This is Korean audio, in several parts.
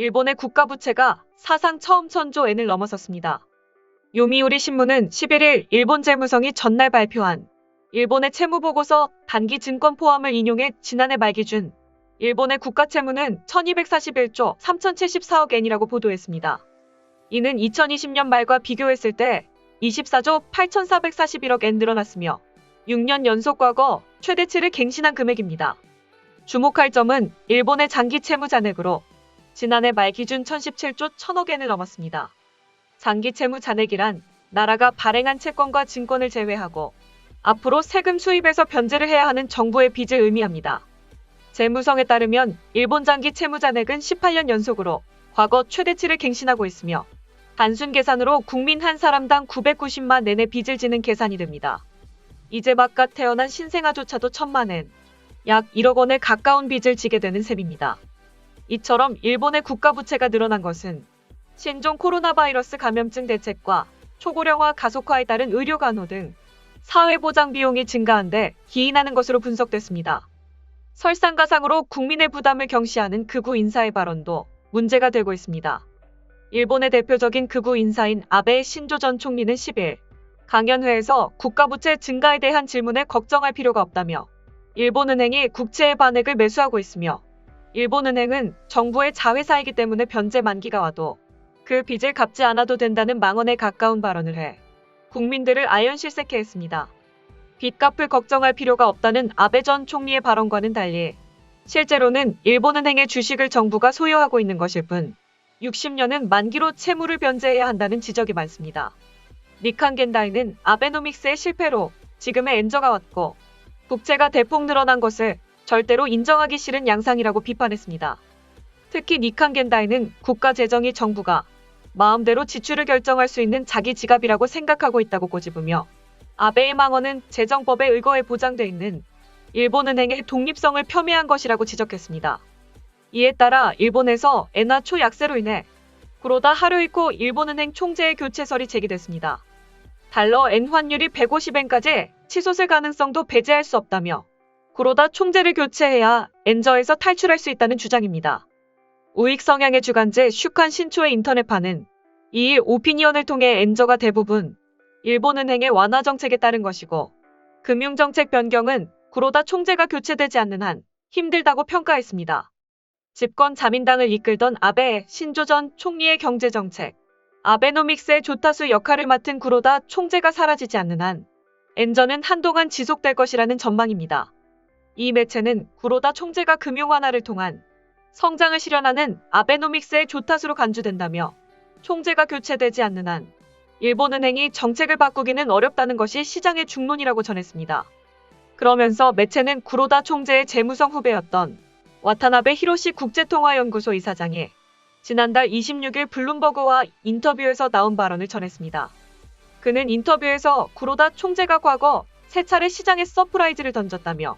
일본의 국가부채가 사상 처음 천조 엔을 넘어섰습니다. 요미우리 신문은 11일 일본 재무성이 전날 발표한 일본의 채무보고서 단기 증권 포함을 인용해 지난해 말 기준 일본의 국가 채무는 1241조 3074억 엔이라고 보도했습니다. 이는 2020년 말과 비교했을 때 24조 8441억 엔 늘어났으며 6년 연속 과거 최대치를 갱신한 금액입니다. 주목할 점은 일본의 장기 채무 잔액으로 지난해 말 기준 1017조 1000억 엔을 넘었습니다. 장기 채무 잔액이란 나라가 발행한 채권과 증권을 제외하고 앞으로 세금 수입에서 변제를 해야 하는 정부의 빚을 의미합니다. 재무성에 따르면 일본 장기 채무 잔액은 18년 연속으로 과거 최대치를 갱신하고 있으며 단순 계산으로 국민 한 사람당 990만 엔의 빚을 지는 계산이 됩니다. 이제 바깥 태어난 신생아조차도 천만 엔, 약 1억 원에 가까운 빚을 지게 되는 셈입니다. 이처럼 일본의 국가 부채가 늘어난 것은 신종 코로나 바이러스 감염증 대책과 초고령화 가속화에 따른 의료 간호 등 사회 보장 비용이 증가한 데 기인하는 것으로 분석됐습니다. 설상가상으로 국민의 부담을 경시하는 극우 인사의 발언도 문제가 되고 있습니다. 일본의 대표적인 극우 인사인 아베 신조 전 총리는 10일 강연회에서 국가부채 증가에 대한 질문에 걱정할 필요가 없다며 일본은행이 국채의 반액을 매수하고 있으며 일본은행은 정부의 자회사이기 때문에 변제 만기가 와도 그 빚을 갚지 않아도 된다는 망언에 가까운 발언을 해 국민들을 아연실색해 했습니다. 빚 갚을 걱정할 필요가 없다는 아베 전 총리의 발언과는 달리 실제로는 일본은행의 주식을 정부가 소유하고 있는 것일 뿐 60년은 만기로 채무를 변제해야 한다는 지적이 많습니다. 니칸 겐다이는 아베노믹스의 실패로 지금의 엔저가 왔고 국채가 대폭 늘어난 것을 절대로 인정하기 싫은 양상이라고 비판했습니다. 특히 니칸 겐다이는 국가 재정이 정부가 마음대로 지출을 결정할 수 있는 자기 지갑이라고 생각하고 있다고 꼬집으며 아베의 망언은 재정법에 의거해 보장돼 있는 일본은행의 독립성을 폄훼한 것이라고 지적했습니다. 이에 따라 일본에서 엔화 초약세로 인해 구로다 하루이코 일본은행 총재의 교체설이 제기됐습니다. 달러 엔 환율이 150엔까지 치솟을 가능성도 배제할 수 없다며 구로다 총재를 교체해야 엔저에서 탈출할 수 있다는 주장입니다. 우익 성향의 주간지 슈칸 신초의 인터넷판은 2일 오피니언을 통해 엔저가 대부분 일본은행의 완화 정책에 따른 것이고 금융정책 변경은 구로다 총재가 교체되지 않는 한 힘들다고 평가했습니다. 집권 자민당을 이끌던 아베 신조 전 총리의 경제정책, 아베노믹스의 조타수 역할을 맡은 구로다 총재가 사라지지 않는 한 엔저는 한동안 지속될 것이라는 전망입니다. 이 매체는 구로다 총재가 금융 완화를 통한 성장을 실현하는 아베노믹스의 조타수로 간주된다며 총재가 교체되지 않는 한 일본은행이 정책을 바꾸기는 어렵다는 것이 시장의 중론이라고 전했습니다. 그러면서 매체는 구로다 총재의 재무성 후배였던 와타나베 히로시 국제통화연구소 이사장이 지난달 26일 블룸버그와 인터뷰에서 나온 발언을 전했습니다. 그는 인터뷰에서 구로다 총재가 과거 세 차례 시장에 서프라이즈를 던졌다며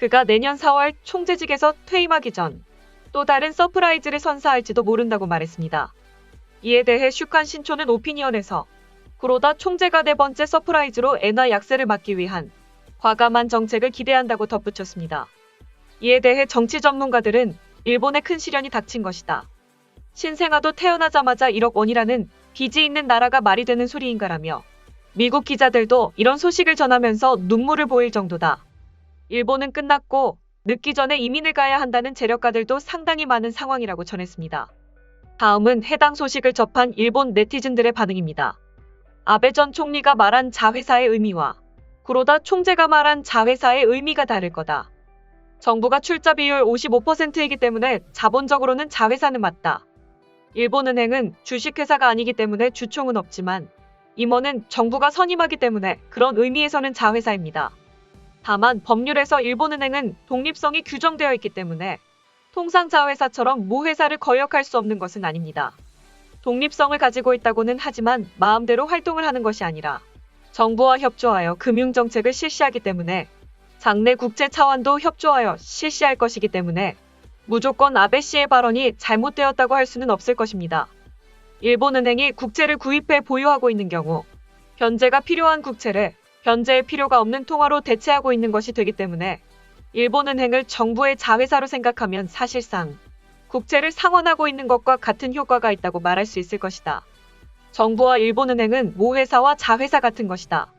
그가 내년 4월 총재직에서 퇴임하기 전 또 다른 서프라이즈를 선사할지도 모른다고 말했습니다. 이에 대해 슈칸 신초는 오피니언에서 구로다 총재가 네 번째 서프라이즈로 엔화 약세를 막기 위한 과감한 정책을 기대한다고 덧붙였습니다. 이에 대해 정치 전문가들은 일본의 큰 시련이 닥친 것이다. 신생아도 태어나자마자 1억 원이라는 빚이 있는 나라가 말이 되는 소리인가라며 미국 기자들도 이런 소식을 전하면서 눈물을 보일 정도다. 일본은 끝났고 늦기 전에 이민을 가야 한다는 재력가들도 상당히 많은 상황이라고 전했습니다. 다음은 해당 소식을 접한 일본 네티즌들의 반응입니다. 아베 전 총리가 말한 자회사의 의미와 구로다 총재가 말한 자회사의 의미가 다를 거다. 정부가 출자 비율 55%이기 때문에 자본적으로는 자회사는 맞다. 일본은행은 주식회사가 아니기 때문에 주총은 없지만 임원은 정부가 선임하기 때문에 그런 의미에서는 자회사입니다. 다만 법률에서 일본은행은 독립성이 규정되어 있기 때문에 통상 자회사처럼 무회사를 거역할 수 없는 것은 아닙니다. 독립성을 가지고 있다고는 하지만 마음대로 활동을 하는 것이 아니라 정부와 협조하여 금융정책을 실시하기 때문에 장내 국제 차원도 협조하여 실시할 것이기 때문에 무조건 아베 씨의 발언이 잘못되었다고 할 수는 없을 것입니다. 일본은행이 국채를 구입해 보유하고 있는 경우 변제가 필요한 국채를 변제의 필요가 없는 통화로 대체하고 있는 것이 되기 때문에 일본은행을 정부의 자회사로 생각하면 사실상 국채를 상환하고 있는 것과 같은 효과가 있다고 말할 수 있을 것이다. 정부와 일본은행은 모회사와 자회사 같은 것이다.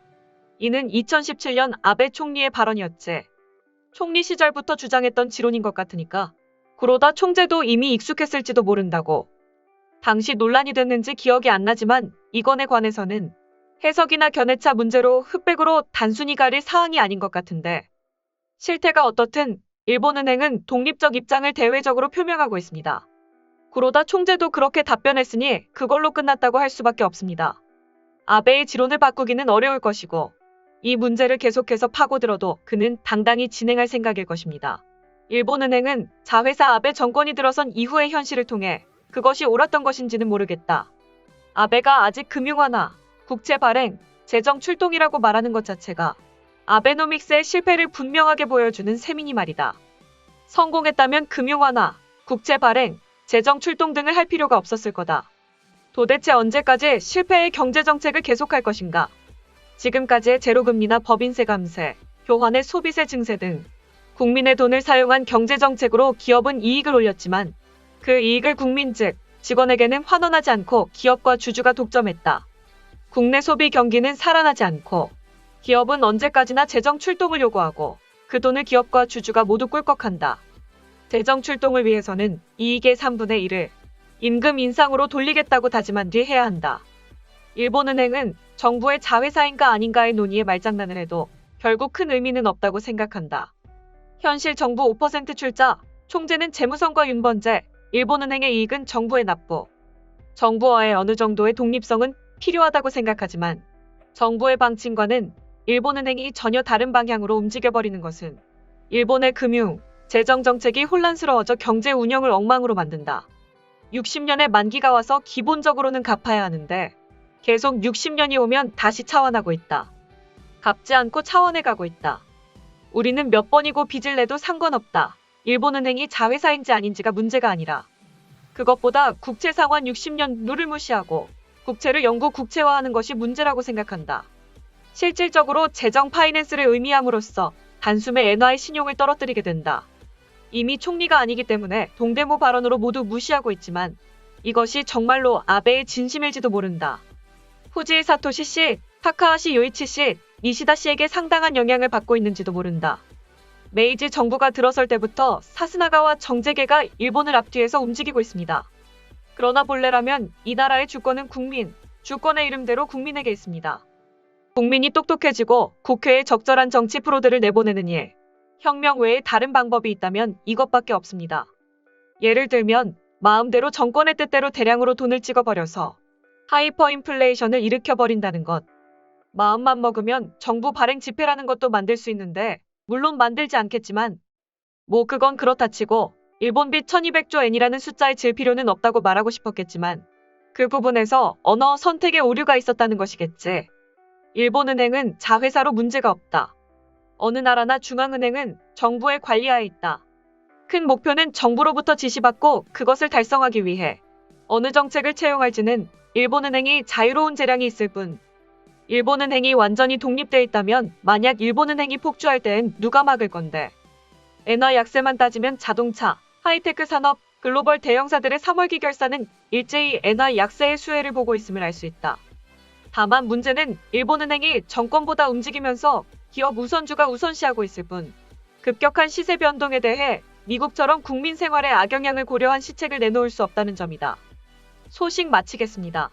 이는 2017년 아베 총리의 발언이었지. 총리 시절부터 주장했던 지론인 것 같으니까. 구로다 총재도 이미 익숙했을지도 모른다고. 당시 논란이 됐는지 기억이 안 나지만 이건에 관해서는 해석이나 견해차 문제로 흑백으로 단순히 가릴 사항이 아닌 것 같은데 실태가 어떻든 일본은행은 독립적 입장을 대외적으로 표명하고 있습니다. 구로다 총재도 그렇게 답변했으니 그걸로 끝났다고 할 수밖에 없습니다. 아베의 지론을 바꾸기는 어려울 것이고 이 문제를 계속해서 파고들어도 그는 당당히 진행할 생각일 것입니다. 일본은행은 자회사 아베 정권이 들어선 이후의 현실을 통해 그것이 옳았던 것인지는 모르겠다. 아베가 아직 금융완화, 국채 발행, 재정 출동이라고 말하는 것 자체가 아베노믹스의 실패를 분명하게 보여주는 셈이니 말이다. 성공했다면 금융 완화, 국채 발행, 재정 출동 등을 할 필요가 없었을 거다. 도대체 언제까지 실패의 경제 정책을 계속할 것인가? 지금까지의 제로금리나 법인세 감세, 교환의 소비세 증세 등 국민의 돈을 사용한 경제 정책으로 기업은 이익을 올렸지만 그 이익을 국민 즉 직원에게는 환원하지 않고 기업과 주주가 독점했다. 국내 소비 경기는 살아나지 않고 기업은 언제까지나 재정 출동을 요구하고 그 돈을 기업과 주주가 모두 꿀꺽한다. 재정 출동을 위해서는 이익의 3분의 1을 임금 인상으로 돌리겠다고 다짐한 뒤 해야 한다. 일본은행은 정부의 자회사인가 아닌가의 논의에 말장난을 해도 결국 큰 의미는 없다고 생각한다. 현실 정부 5% 출자, 총재는 재무성과 윤번재, 일본은행의 이익은 정부의 납부. 정부와의 어느 정도의 독립성은 필요하다고 생각하지만 정부의 방침과는 일본은행이 전혀 다른 방향으로 움직여버리는 것은 일본의 금융, 재정 정책이 혼란스러워져 경제 운영을 엉망으로 만든다. 60년의 만기가 와서 기본적으로는 갚아야 하는데 계속 60년이 오면 다시 차원하고 있다. 갚지 않고 차원해 가고 있다. 우리는 몇 번이고 빚을 내도 상관없다. 일본은행이 자회사인지 아닌지가 문제가 아니라 그것보다 국채 상환 60년 룰을 무시하고 국채를 영구 국채화하는 것이 문제라고 생각한다. 실질적으로 재정 파이낸스를 의미함으로써 단숨에 엔화의 신용을 떨어뜨리게 된다. 이미 총리가 아니기 때문에 동대모 발언으로 모두 무시하고 있지만 이것이 정말로 아베의 진심일지도 모른다. 후지 사토시 씨, 타카하시 요이치 씨, 니시다 씨에게 상당한 영향을 받고 있는지도 모른다. 메이지 정부가 들어설 때부터 사스나가와 정재계가 일본을 앞뒤에서 움직이고 있습니다. 그러나 본래라면 이 나라의 주권은 국민, 주권의 이름대로 국민에게 있습니다. 국민이 똑똑해지고 국회에 적절한 정치 프로들을 내보내는 일, 혁명 외에 다른 방법이 있다면 이것밖에 없습니다. 예를 들면 마음대로 정권의 뜻대로 대량으로 돈을 찍어버려서 하이퍼 인플레이션을 일으켜버린다는 것. 마음만 먹으면 정부 발행 집회라는 것도 만들 수 있는데 물론 만들지 않겠지만 뭐 그건 그렇다 치고 일본비 1200조 엔이라는 숫자에 질 필요는 없다고 말하고 싶었겠지만 그 부분에서 언어 선택의 오류가 있었다는 것이겠지. 일본은행은 자회사로 문제가 없다. 어느 나라나 중앙은행은 정부의 관리하에 있다. 큰 목표는 정부로부터 지시받고 그것을 달성하기 위해 어느 정책을 채용할지는 일본은행이 자유로운 재량이 있을 뿐 일본은행이 완전히 독립돼 있다면 만약 일본은행이 폭주할 땐 누가 막을 건데 엔화 약세만 따지면 자동차, 하이테크 산업, 글로벌 대형사들의 3월기 결산은 일제히 엔화 약세의 수혜를 보고 있음을 알 수 있다. 다만 문제는 일본은행이 정권보다 움직이면서 기업 우선주가 우선시하고 있을 뿐 급격한 시세 변동에 대해 미국처럼 국민 생활에 악영향을 고려한 시책을 내놓을 수 없다는 점이다. 소식 마치겠습니다.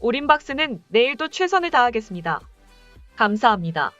오림박스는 내일도 최선을 다하겠습니다. 감사합니다.